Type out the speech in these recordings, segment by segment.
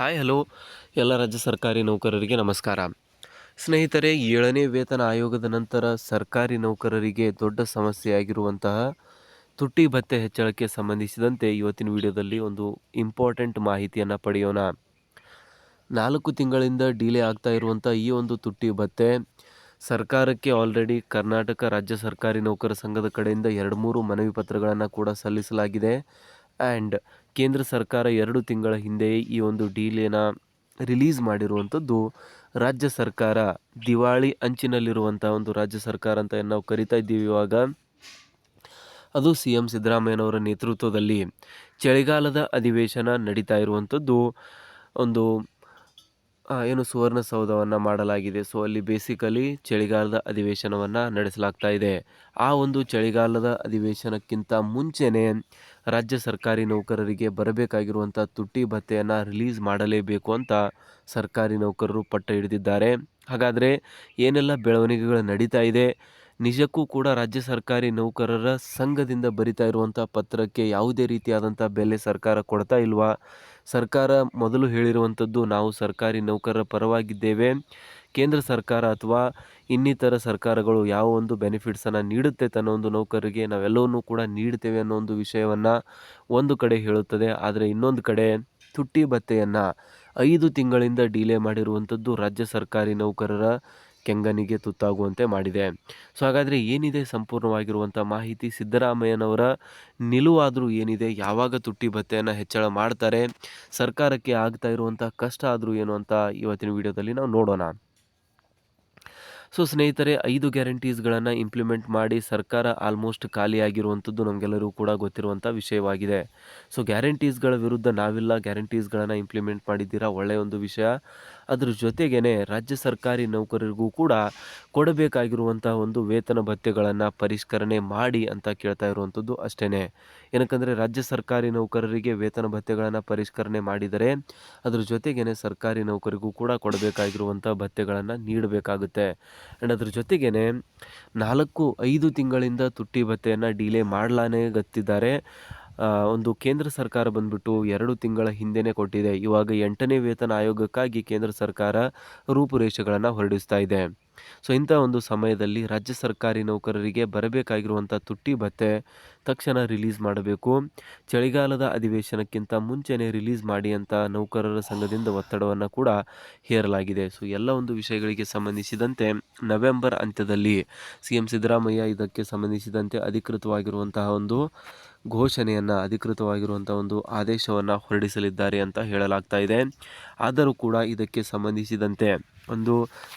Hi, hello. ಎಲ್ಲ ರಾಜ್ಯ ಸರ್ಕಾರಿ ನೌಕರರಿಗೆ ನಮಸ್ಕಾರ. ಸ್ನೇಹಿತರೆ, ಏಳನೇ ವೇತನ ಆಯೋಗದ ನಂತರ ಸರ್ಕಾರಿ ನೌಕರರಿಗೆ ದೊಡ್ಡ ಸಮಸ್ಯೆಯಾಗಿರುವಂತಹ ತುಟ್ಟಿ ಭತ್ತೆ ಹೆಚ್ಚಳಕ್ಕೆ ಸಂಬಂಧಿಸಿದಂತೆ ಇವತ್ತಿನ ವಿಡಿಯೋದಲ್ಲಿ ಒಂದು ಇಂಪಾರ್ಟೆಂಟ್ ಮಾಹಿತಿಯನ್ನು ಪಡೆಯೋಣ. ನಾಲ್ಕು ತಿಂಗಳಿಂದ ಡಿಲೇ ಆಗ್ತಾ ಇರುವಂಥ ಈ ಒಂದು ತುಟ್ಟಿ ಭತ್ತೆ ಸರ್ಕಾರಕ್ಕೆ ಆಲ್ರೆಡಿ ಕರ್ನಾಟಕ ರಾಜ್ಯ ಸರ್ಕಾರಿ ನೌಕರ ಸಂಘದ ಕಡೆಯಿಂದ ಎರಡು ಮೂರು ಮನವಿ ಪತ್ರಗಳನ್ನು ಕೂಡ ಸಲ್ಲಿಸಲಾಗಿದೆ. ಆ್ಯಂಡ್ ಕೇಂದ್ರ ಸರ್ಕಾರ ಎರಡು ತಿಂಗಳ ಹಿಂದೆಯೇ ಈ ಒಂದು ಡೀಲೇನ ರಿಲೀಸ್ ಮಾಡಿರುವಂಥದ್ದು ರಾಜ್ಯ ಸರ್ಕಾರ, ದಿವಾಳಿ ಅಂಚಿನಲ್ಲಿರುವಂಥ ಒಂದು ರಾಜ್ಯ ಸರ್ಕಾರ ಅಂತ ನಾವು ಕರಿತಾ ಇದ್ದೀವಿ ಇವಾಗ. ಅದು ಸಿ ಎಂ ಸಿದ್ದರಾಮಯ್ಯನವರ ನೇತೃತ್ವದಲ್ಲಿ. ಚಳಿಗಾಲದ ಅಧಿವೇಶನ ನಡೀತಾ ಇರುವಂಥದ್ದು. ಒಂದು ಏನು ಸುವರ್ಣಸೌಧವನ್ನು ಮಾಡಲಾಗಿದೆ. ಸೊ ಅಲ್ಲಿ ಬೇಸಿಕಲಿ ಚಳಿಗಾಲದ ಅಧಿವೇಶನವನ್ನು ನಡೆಸಲಾಗ್ತಾ ಇದೆ. ಆ ಒಂದು ಚಳಿಗಾಲದ ಅಧಿವೇಶನಕ್ಕಿಂತ ಮುಂಚೆನೇ ರಾಜ್ಯ ಸರ್ಕಾರಿ ನೌಕರರಿಗೆ ಬರಬೇಕಾಗಿರುವಂಥ ತುಟ್ಟಿ ಭತ್ತೆಯನ್ನು ರಿಲೀಸ್ ಮಾಡಲೇಬೇಕು ಅಂತ ಸರ್ಕಾರಿ ನೌಕರರು ಪಟ್ಟ ಹಿಡಿದಿದ್ದಾರೆ. ಹಾಗಾದರೆ ಏನೆಲ್ಲ ಬೆಳವಣಿಗೆಗಳು ನಡೀತಾ ಇದೆ? ನಿಜಕ್ಕೂ ಕೂಡ ರಾಜ್ಯ ಸರ್ಕಾರಿ ನೌಕರರ ಸಂಘದಿಂದ ಬರಿತಾ ಇರುವಂಥ ಪತ್ರಕ್ಕೆ ಯಾವುದೇ ರೀತಿಯಾದಂಥ ಬೆಲೆ ಸರ್ಕಾರ ಕೊಡ್ತಾ ಇಲ್ವಾ? ಸರ್ಕಾರ ಮೊದಲು ಹೇಳಿರುವಂಥದ್ದು ನಾವು ಸರ್ಕಾರಿ ನೌಕರರ ಪರವಾಗಿದ್ದೇವೆ. ಕೇಂದ್ರ ಸರ್ಕಾರ ಅಥವಾ ಇನ್ನಿತರ ಸರ್ಕಾರಗಳು ಯಾವ ಒಂದು ಬೆನಿಫಿಟ್ಸನ್ನು ನೀಡುತ್ತೆ ತನ್ನ ಒಂದು ನೌಕರರಿಗೆ, ನಾವೆಲ್ಲವನ್ನೂ ಕೂಡ ನೀಡ್ತೇವೆ ಅನ್ನೋ ಒಂದು ವಿಷಯವನ್ನು ಒಂದು ಕಡೆ ಹೇಳುತ್ತದೆ. ಆದರೆ ಇನ್ನೊಂದು ಕಡೆ ತುಟ್ಟಿ ಭತ್ತೆಯನ್ನು ಐದು ತಿಂಗಳಿಂದ ಡಿಲೇ ಮಾಡಿರುವಂಥದ್ದು ರಾಜ್ಯ ಸರ್ಕಾರಿ ನೌಕರರ ಕೆಂಗನಿಗೆ ತುತ್ತಾಗುವಂತೆ ಮಾಡಿದೆ. ಸೊ, ಹಾಗಾದರೆ ಏನಿದೆ ಸಂಪೂರ್ಣವಾಗಿರುವಂಥ ಮಾಹಿತಿ? ಸಿದ್ದರಾಮಯ್ಯನವರ ನಿಲುವಾದರೂ ಏನಿದೆ? ಯಾವಾಗ ತುಟ್ಟಿ ಭತ್ತೆಯನ್ನು ಹೆಚ್ಚಳ ಮಾಡ್ತಾರೆ? ಸರ್ಕಾರಕ್ಕೆ ಆಗ್ತಾ ಇರುವಂಥ ಕಷ್ಟ ಆದರೂ ಏನು ಅಂತ ಇವತ್ತಿನ ವಿಡಿಯೋದಲ್ಲಿ ನಾವು ನೋಡೋಣ. ಸೊ ಸ್ನೇಹಿತರೆ, ಐದು ಗ್ಯಾರಂಟೀಸ್ಗಳನ್ನು ಇಂಪ್ಲಿಮೆಂಟ್ ಮಾಡಿ ಸರ್ಕಾರ ಆಲ್ಮೋಸ್ಟ್ ಖಾಲಿಯಾಗಿರುವಂಥದ್ದು ನಮಗೆಲ್ಲರೂ ಕೂಡ ಗೊತ್ತಿರುವಂಥ ವಿಷಯವಾಗಿದೆ. ಸೊ ಗ್ಯಾರಂಟೀಸ್ಗಳ ವಿರುದ್ಧ ನಾವೆಲ್ಲ, ಗ್ಯಾರಂಟೀಸ್ಗಳನ್ನು ಇಂಪ್ಲಿಮೆಂಟ್ ಮಾಡಿದ್ದೀರಾ? ಒಳ್ಳೆಯ ಒಂದು ವಿಷಯ. ಅದ್ರ ಜೊತೆಗೇ ರಾಜ್ಯ ಸರ್ಕಾರಿ ನೌಕರರಿಗೂ ಕೂಡ ಕೊಡಬೇಕಾಗಿರುವಂಥ ಒಂದು ವೇತನ ಭತ್ಯೆಗಳನ್ನು ಪರಿಷ್ಕರಣೆ ಮಾಡಿ ಅಂತ ಕೇಳ್ತಾ ಇರುವಂಥದ್ದು ಅಷ್ಟೇ ಏನಕ್ಕಂದರೆ ರಾಜ್ಯ ಸರ್ಕಾರಿ ನೌಕರರಿಗೆ ವೇತನ ಭತ್ಯೆಗಳನ್ನು ಪರಿಷ್ಕರಣೆ ಮಾಡಿದರೆ ಅದರ ಜೊತೆಗೇ ಸರ್ಕಾರಿ ನೌಕರಿಗೂ ಕೂಡ ಕೊಡಬೇಕಾಗಿರುವಂಥ ಭತ್ಯೆಗಳನ್ನು ನೀಡಬೇಕಾಗುತ್ತೆ. ಆ್ಯಂಡ್ ಅದ್ರ ಜೊತೆಗೇ ನಾಲ್ಕು, ಐದು ತಿಂಗಳಿಂದ ತುಟ್ಟಿ ಭತ್ತೆಯನ್ನು ಡಿಲೇ ಮಾಡಲಾನೇ ಗತ್ತಿದ್ದಾರೆ. ಒಂದು ಕೇಂದ್ರ ಸರ್ಕಾರ ಬಂದ್ಬಿಟ್ಟು ಎರಡು ತಿಂಗಳ ಹಿಂದೆನೇ ಕೊಟ್ಟಿದೆ. ಇವಾಗ ಎಂಟನೇ ವೇತನ ಆಯೋಗಕ್ಕಾಗಿ ಕೇಂದ್ರ ಸರ್ಕಾರ ರೂಪುರೇಷೆಗಳನ್ನು ಹೊರಡಿಸ್ತಾ ಇದೆ. ಸೊ ಇಂಥ ಒಂದು ಸಮಯದಲ್ಲಿ ರಾಜ್ಯ ಸರ್ಕಾರಿ ನೌಕರರಿಗೆ ಬರಬೇಕಾಗಿರುವಂಥ ತುಟ್ಟಿ ಭತ್ತೆ ತಕ್ಷಣ ರಿಲೀಸ್ ಮಾಡಬೇಕು. ಚಳಿಗಾಲದ ಅಧಿವೇಶನಕ್ಕಿಂತ ಮುಂಚೆನೇ ರಿಲೀಸ್ ಮಾಡಿ ಅಂತ ನೌಕರರ ಸಂಘದಿಂದ ಒತ್ತಡವನ್ನು ಕೂಡ ಹೇರಲಾಗಿದೆ. ಸೊ ಎಲ್ಲ ಒಂದು ವಿಷಯಗಳಿಗೆ ಸಂಬಂಧಿಸಿದಂತೆ ನವೆಂಬರ್ ಅಂತ್ಯದಲ್ಲಿ ಸಿ ಎಂ ಸಿದ್ದರಾಮಯ್ಯ ಇದಕ್ಕೆ ಸಂಬಂಧಿಸಿದಂತೆ ಅಧಿಕೃತವಾಗಿರುವಂತಹ ಒಂದು ಘೋಷಣೆಯನ್ನು ಅಧಿಕೃತವಾಗಿರುವಂಥ ಒಂದು ಆದೇಶವನ್ನು ಹೊರಡಿಸಲಿದ್ದಾರೆ ಅಂತ ಹೇಳಲಾಗ್ತಾ ಇದೆ. ಆದರೂ ಕೂಡ ಇದಕ್ಕೆ ಸಂಬಂಧಿಸಿದಂತೆ ಒಂದು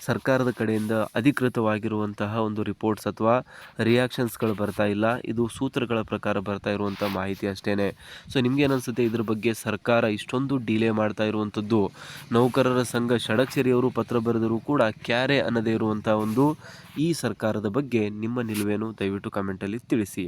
ಸರ್ಕಾರದ ಕಡೆಯಿಂದ ಅಧಿಕೃತವಾಗಿರುವಂತಹ ಒಂದು ರಿಪೋರ್ಟ್ಸ್ ಅಥವಾ ರಿಯಾಕ್ಷನ್ಸ್ಗಳು ಬರ್ತಾ ಇಲ್ಲ. ಇದು ಸೂತ್ರಗಳ ಪ್ರಕಾರ ಬರ್ತಾ ಇರುವಂಥ ಮಾಹಿತಿ ಅಷ್ಟೇ ಸೊ ನಿಮ್ಗೇನು ಅನಿಸುತ್ತೆ ಇದ್ರ ಬಗ್ಗೆ ಸರ್ಕಾರ ಇಷ್ಟೊಂದು ಡಿಲೇ ಮಾಡ್ತಾ ಇರುವಂಥದ್ದು. ನೌಕರರ ಸಂಘ ಷಡಕ್ಷರಿಯವರು ಪತ್ರ ಬರೆದರೂ ಕೂಡ ಕ್ಯಾರೆ ಅನ್ನದೇ ಇರುವಂಥ ಒಂದು ಈ ಸರ್ಕಾರದ ಬಗ್ಗೆ ನಿಮ್ಮ ನಿಲುವೇನು ದಯವಿಟ್ಟು ಕಮೆಂಟಲ್ಲಿ ತಿಳಿಸಿ.